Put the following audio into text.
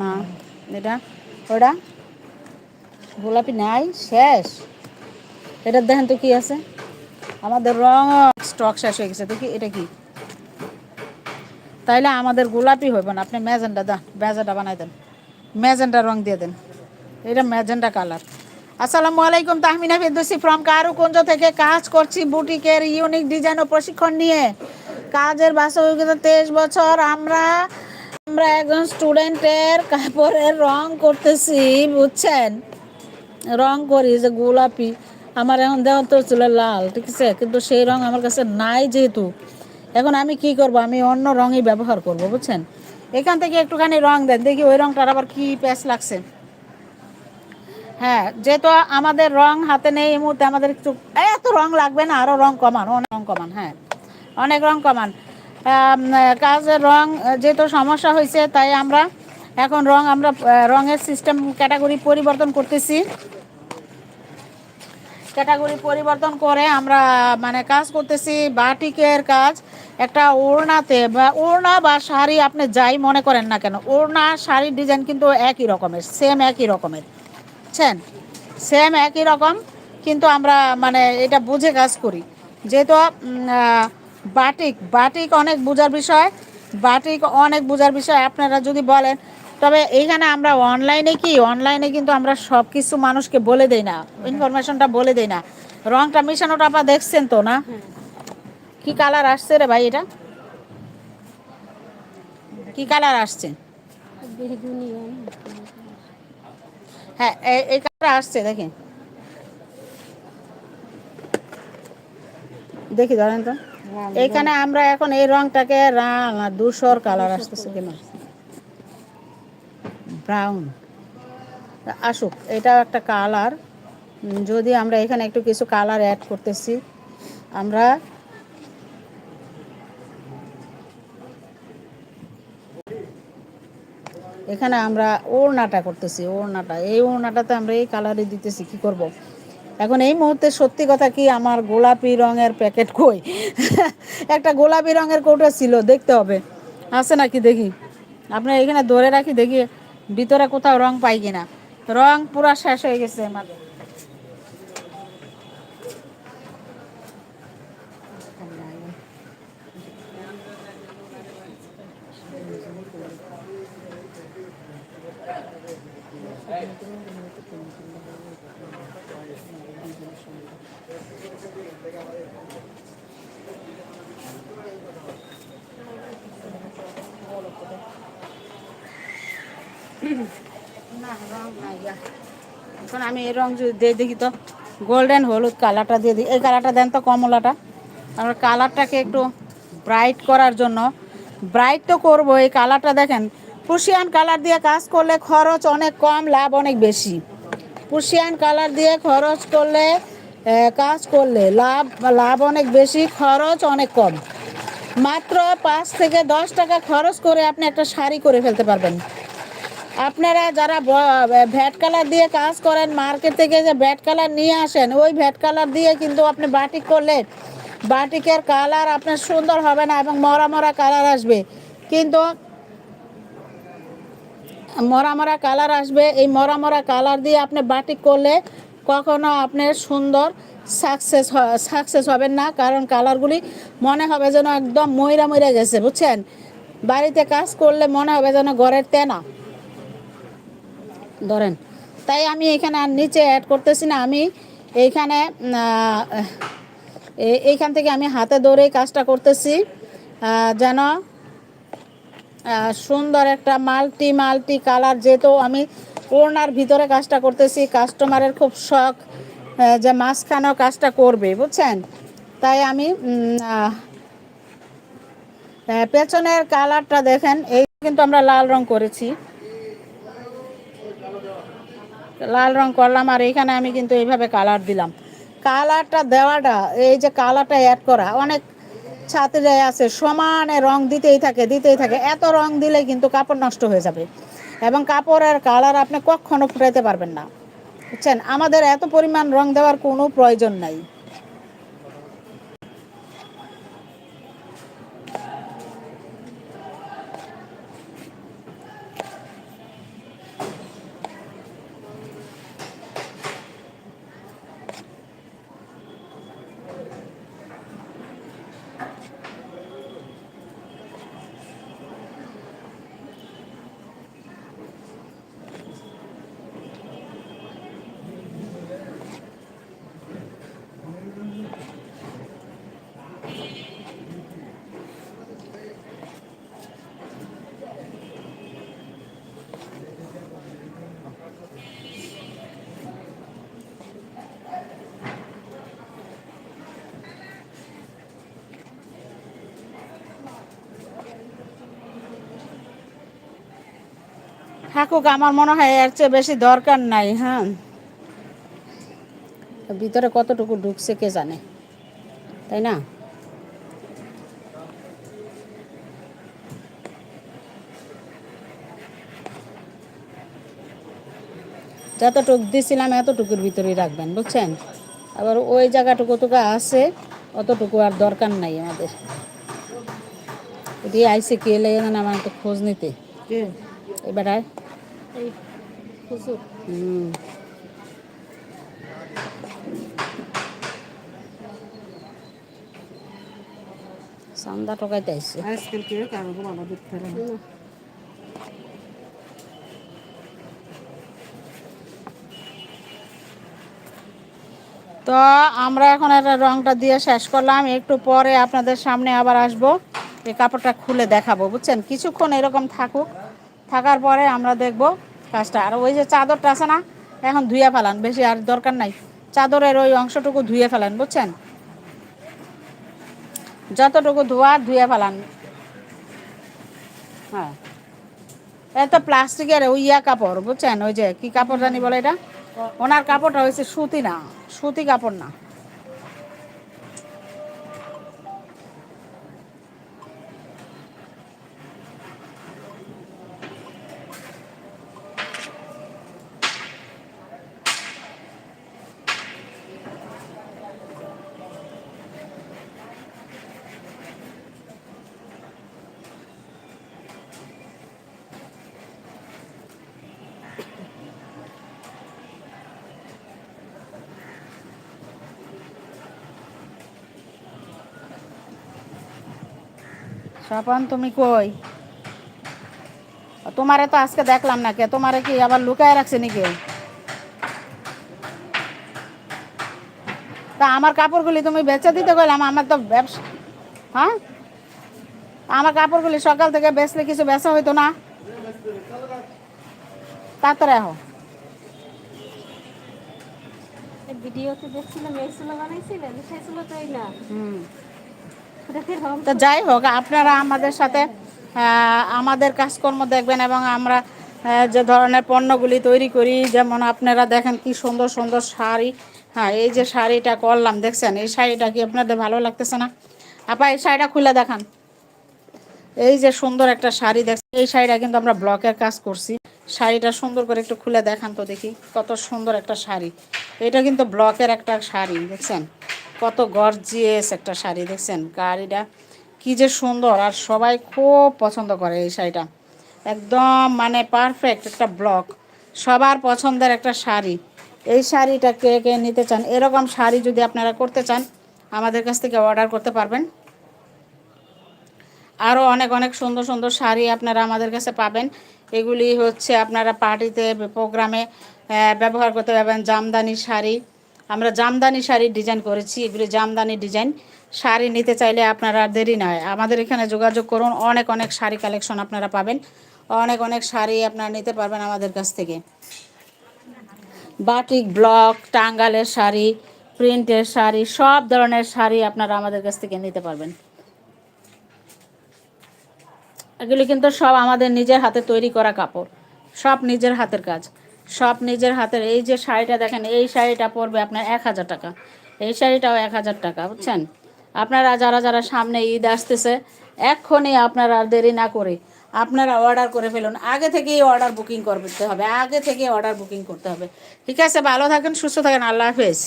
না, এটা, ওটা, গোলাপি নাই, শেষ। এটা দেখেন তো কি আছে? আমাদের রং স্টক শেষ হয়ে গেছে, দেখি এটা কি? তাইলে আমাদের গোলাপি হইব না, আপনি ম্যাজেন্ডা দা ম্যাজেন্ডা বানাই দেন, ম্যাজেন্ডা রং দিয়ে দেন। এটা ম্যাজেন্ডা কালার। আসসালামু আলাইকুম, তাহমিনা ফেরদৌসি ফ্রম কারুকুঞ্জ থেকে কাজ করছি বুটিকের ইউনিক ডিজাইন ও প্রশিক্ষণ নিয়ে। কাজের বাস্তবিকতা তেইশ বছর, আমরা আমরা একজন স্টুডেন্টের কাপড়ের রং করতেছি, বুঝছেন? রং করি, যে গোলাপি। আমার এখন দেওয়া তো ছিল লাল, ঠিক আছে? কিন্তু সেই রং আমার কাছে নাই যেহেতু। এখন আমি কি করব? আমি অন্য রঙই ব্যবহার করব, বুঝছেন? এখান থেকে একটুখানি রং দেন, দেখি ওই রংটার আবার কি প্যাচ লাগছে। হ্যাঁ যেহেতু আমাদের রং হাতে নেই এই মুহূর্তে আমাদের একটু এত রং লাগবে না আরও রং কমান, অনেক রং কমান হ্যাঁ। অনেক রং কমান। কাজের রং যেহেতু সমস্যা হয়েছে, তাই আমরা এখন রং, আমরা রঙের সিস্টেম ক্যাটাগরি পরিবর্তন করতেছি। ক্যাটাগরি পরিবর্তন করে আমরা মানে কাজ করতেছি, বাটিকের কাজ, একটা ওড়নাতে, বা ওড়না বা শাড়ি আপনি যাই মনে করেন না কেন, ওড়না, শাড়ির ডিজাইন কিন্তু একই রকমের সেম একই রকমের, বুঝছেন? সেম একই রকম, কিন্তু আমরা মানে এটা বুঝে কাজ করি। যেহেতু বাটিক বাটিক অনেক বোঝার বিষয়, বাটিক অনেক বোঝার বিষয় আপনারা যদি বলেন। তবে এইখানে আমরা অনলাইনে কি? অনলাইনে কিন্তু আমরা সব কিছু মানুষকে বলে দেই না ইনফরমেশনটা বলে দেই না। রংটা মিশানোটা আপনার দেখছেন তো না? কি কালার আসছে রে ভাই এটা? কি কালার আসছে? হ্যাঁ এই- কালার আসছে দেখেন দেখি ধরেন তো। এখানে আমরা এখন এই রংটাকে দুশোর কালার আসতেছে কেন? ব্রাউন আসুক, এটাও একটা কালার। যদি আমরা এখানে একটু কিছু কালার অ্যাড করতেছি, আমরা এখানে আমরা ওড়নাটা করতেছি, ওড়নাটা। এই ওড়নাটাতে আমরা এই কালারই দিতেছি, কি করব। এখন এই মুহূর্তে সত্যি কথা কি আমার গোলাপি রঙের প্যাকেট কই? একটা গোলাপি রঙের কৌটা ছিল, দেখতে হবে। আছে নাকি দেখি? আপনার এখানে ধরে রাখি, দেখি ভিতরে কোথাও রং পাই কিনা। রং পুরা শেষ হয়ে গেছে আমার। না রং নাই গা। এখন আমি এই রং যদি দিয়ে দেখি তো গোল্ডেন হলুদ কালারটা দিয়ে দিই এই কালারটা দেন তো কমলাটা। আমরা কালারটাকে একটু ব্রাইট করার জন্য। ব্রাইট তো করব, এই কালারটা দেখেন। পুশিয়ান কালার দিয়ে কাজ করলে খরচ অনেক কম, লাভ অনেক বেশি। পুশিয়ান কালার দিয়ে খরচ করলে কাজ করলে লাভ লাভ অনেক বেশি, খরচ অনেক কম। মাত্র পাঁচ থেকে দশ টাকা খরচ করে আপনি একটা শাড়ি করে ফেলতে পারবেন। আপনারা যারা ভ্যাট কালার দিয়ে কাজ করেন, মার্কেট থেকে যে ভ্যাট কালার নিয়ে আসেন, ওই ভ্যাট কালার দিয়ে কিন্তু আপনি বাটিক করলে বাটিকের কালার আপনার সুন্দর হবে না এবং মরা মরা কালার আসবে। কিন্তু মরা মরা কালার আসবে, এই মরা মরা কালার দিয়ে আপনি বাটিক করলে কখনো আপনার সুন্দর সাকসেস সাকসেস হবেন না, কারণ কালারগুলি মনে হবে যেন একদম ময়রা ময়রা গেছে, বুঝছেন? বাড়িতে কাজ করলে মনে হবে যেন ঘরের তেনা। ধরেন, তাই আমি এখানে আর নিচে অ্যাড করতেছি না, আমি এইখানে এইখান থেকে আমি হাতে ধরে কাজটা করতেছি যেন সুন্দর একটা মাল্টি মাল্টি কালার যেহেতু আমি ওড়নার ভিতরে কাজটা করতেছি কাস্টমারের খুব শখ যে মাঝখানেও কাজটা করবে, বুঝছেন? তাই আমি পেছনের কালারটা দেখেন, এই কিন্তু আমরা লাল রং করেছি। লাল রং করলাম আর এখানে আমি কিন্তু এইভাবে কালার দিলাম। কালারটা দেওয়াটা, এই যে কালারটা অ্যাড করা, অনেক ছাত্রীরাই আছে, সমানে রং দিতেই থাকে দিতেই থাকে। এত রং দিলে কিন্তু কাপড় নষ্ট হয়ে যাবে। এবং কাপড়ের কালার আপনি কখনো ফুটাইতে পারবেন না। বুঝছেন? আমাদের এত পরিমাণ রং দেওয়ার কোনো প্রয়োজন নাই। থাকুক, আমার মনে হয় এর চেয়ে বেশি দরকার নাই হ্যাঁ। ভিতরে কতটুকু ঢুকছে কে জানে, তাই না? যতটুক দিছিলাম এতটুকুর ভিতরেই রাখবেন, বুঝছেন? আবার ওই জায়গাটুকু টুকু আছে, অতটুকু আর দরকার নাই আমাদের। এটি আইসে কে লেগে আমার তো খোঁজ নিতে। এবার এই হুম চান্দা টকাইতে আইসে আজকাল কে কারও বাবা দেখতে তো আমরা এখন একটা রংটা দিয়ে শেষ করলাম। একটু পরে আপনাদের সামনে আবার আসব। এই কাপড়টা খুলে দেখাবো বুঝছেন? কিছুক্ষণ এরকম থাকুক। থাকার পরে আমরা দেখব কাজটা। আর ওই যে চাদরটা আছে না, এখন ধুয়ে ফেলান, বেশি আর দরকার নাই। চাদরের ওই অংশটুকু ধুয়ে ফেলান, বুঝছেন? যতটুকু ধোয়া ধুয়ে ফেলান। হ্যাঁ। এত প্লাস্টিকের ওই ইয়া কাপড়, বুঝছেন? ওই যে কি কাপড় জানি বলে এটা? ওনার কাপড়টা হয়েছে সুতি না, সুতি কাপড় না। স্বপন তুমি কই? তোমারে তো আজকে দেখলাম না কে? তোমারে কি আবার লুকায় রাখছে নাকি? তা আমার কাপড়গুলি তুমি বেচে দিতে গেলাম আমার তো ব্যবসা হ্যাঁ? আমার কাপড়গুলি সকাল থেকে বেচলে কিছু বেচা হইতো না। তাড়াতাড়ি আহো। ভিডিওতে দেখছিলাম এই ছিল বানাইছিলেন সেই না। হুম। তো যাই হোক, আপনারা আমাদের সাথে আমাদের কাজকর্ম দেখবেন এবং আমরা যে ধরনের পণ্যগুলি তৈরি করি, যেমন আপনারা দেখেন কি সুন্দর সুন্দর শাড়ি। হ্যাঁ এই যে শাড়িটা করলাম, দেখছেন? এই শাড়িটা কি আপনাদের ভালো লাগতেছে না? আপা, এই শাড়িটা খুলে দেখান। এই যে সুন্দর একটা শাড়ি, দেখছেন? এই শাড়িটা কিন্তু আমরা ব্লকের কাজ করছি। শাড়িটা সুন্দর করে একটু খুলে দেখান তো দেখি, কত সুন্দর একটা শাড়ি। এটা কিন্তু ব্লকের একটা শাড়ি, দেখছেন? কত গর্জিয়াস একটা শাড়ি, দেখছেন? শাড়িটা কি যে সুন্দর, আর সবাই খুব পছন্দ করে এই শাড়িটা। একদম মানে পারফেক্ট একটা ব্লক, সবার পছন্দের একটা শাড়ি। এই শাড়িটা কে কে নিতে চান, এরকম শাড়ি যদি আপনারা করতে চান, আমাদের কাছ থেকে অর্ডার করতে পারবেন। আরও অনেক অনেক সুন্দর সুন্দর শাড়ি আপনারা আমাদের কাছে পাবেন। এগুলি হচ্ছে আপনারা পার্টিতে, প্রোগ্রামে ব্যবহার করতে পারবেন জামদানি শাড়ি। আমরা জামদানি শাড়ির ডিজাইন করেছি, এগুলি জামদানি ডিজাইন। শাড়ি নিতে চাইলে আপনারা দেরি নয়। আমাদের এখানে যোগাযোগ করুন, অনেক অনেক শাড়ি কালেকশন আপনারা পাবেন। অনেক অনেক শাড়ি আপনারা নিতে পারবেন আমাদের কাছ থেকে। বাটিক ব্লক, টাঙ্গালের শাড়ি, প্রিন্টের শাড়ি, সব ধরনের শাড়ি আপনারা আমাদের কাছ থেকে নিতে পারবেন। এগুলি কিন্তু সব আমাদের নিজের হাতে তৈরি করা কাপড়। সব নিজের হাতের কাজ। সব নিজের হাতের, এই যে শাড়িটা দেখেন, এই শাড়িটা পড়বে আপনার এক হাজার টাকা। এই শাড়িটাও এক হাজার টাকা, বুঝছেন? আপনারা যারা যারা সামনে ঈদ আসতেছে, এক্ষুনি আপনারা দেরি না করে আপনারা অর্ডার করে ফেলুন। আগে থেকেই অর্ডার বুকিং করতে হবে, আগে থেকে অর্ডার বুকিং করতে হবে। ঠিক আছে, ভালো থাকেন, সুস্থ থাকেন, আল্লাহ হাফেজ।